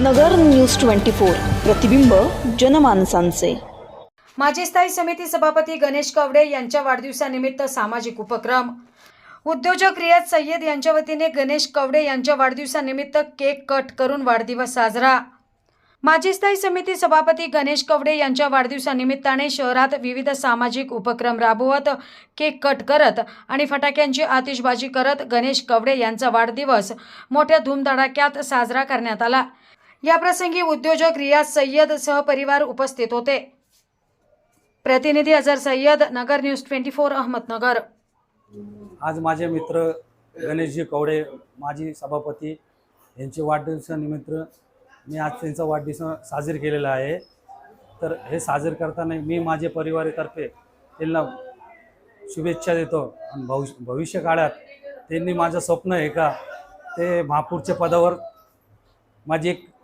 नगर news twenty four प्रतिबिंब जनमानसांचे. माजी स्थायी समिती सभापती गणेश कवडे यांच्या वाढदिवसानिमित्त सामाजिक उपक्रम. उद्योजक रियाज सय्यद यांच्या वतीने गणेश कवडे यांच्या वाढदिवसानिमित्त केक कट करून वाढदिवस साजरा. माजी स्थायी समिती सभापती गणेश कवडे यांच्या वाढदिवसानिमित्ताने शहरात विविध सामाजिक उपक्रम राबवत केक कट करत आणि फटाक्यांची आतिषबाजी करत गणेश कवडे यांचा वाढदिवस मोठ्या धूमधडाक्यात साजरा करण्यात आला. याप्रसंगी उद्योजक रियाज सय्यद सहपरिवार उपस्थित होते. प्रतिनिधी Azhar Sayyad Nagar news twenty four Ahmednagar. आज माझे मित्र गणेशजी कवडे माजी सभापती यांचे वाढदिवसानिमित्त मी आज त्यांचा वाढदिवस साजरी केलेला आहे. तर हे साजरे करताना मी माझे परिवारातर्फे त्यांना शुभेच्छा देतो. आणि भविष्य भविष्य काळात त्यांनी माझं स्वप्न आहे का ते महापूरच्या पदावर माझी एक